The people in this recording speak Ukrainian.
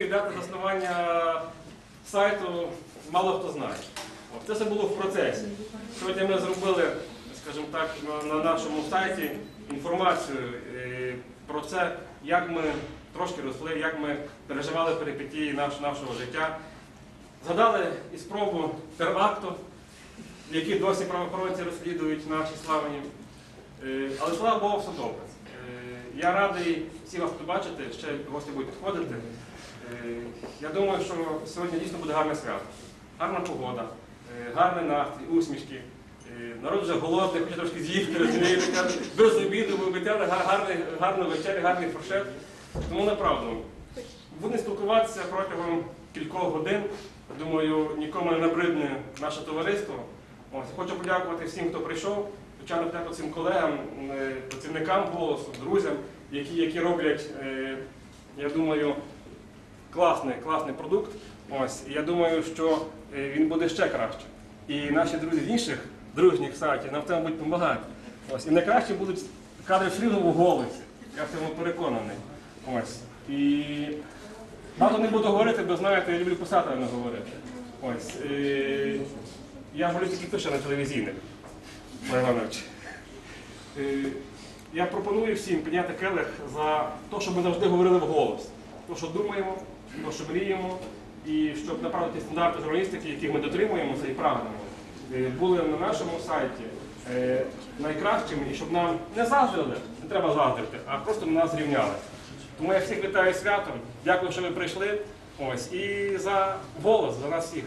Дата заснування сайту мало хто знає. Це все було в процесі. Сьогодні ми зробили, скажімо так, на, на нашому сайті інформацію е, про це, як ми трошки росли, як ми переживали перипетії нашого життя. Згадали і спробу теракту, які досі правоохоронці розслідують наші славні. Е, Але слава Богу, все добре. Я радий всіх вас побачити, ще гості будуть підходити. Е, Я думаю, що сьогодні дійсно буде гарне свято. Гарна погода, е, гарний настрій, усмішки. Е, Народ вже голодний, хоче трошки з'їсти, розумієте, без обіду ви обіцяли гарну вечерю, гарний фуршет. Тому направду будемо спілкуватися протягом кількох годин. Думаю, нікому не набридне наше товариство. Ось, хочу подякувати всім, хто прийшов. Звичайно, подякувати цим колегам, е, працівникам голосу, друзям, які, які роблять, е, я думаю, класний, класний продукт. Ось, я думаю, що е, він буде ще краще. І наші друзі з інших дружніх сайтів нам в цьому будуть допомагати. Ось, і найкраще будуть кадри все в голосі. Я в цьому переконаний. Ось. І багато не буду говорити, бо знаєте, я люблю писати, а не говорити. Ось. Е, я говорю тільки пише на телевізійних. Іванович. Е, Я пропоную всім підняти келих за те, щоб ми завжди говорили вголос. То, що думаємо, то, що мріємо, і щоб направити стандарти журналістики, яких ми дотримуємося і прагнемо, е, були на нашому сайті е, найкращими, і щоб нам не заздрили, не треба заздрити, а просто на нас рівняли. Тому я всіх вітаю святом. Дякую, що ви прийшли. Ось і за голос, за нас всіх.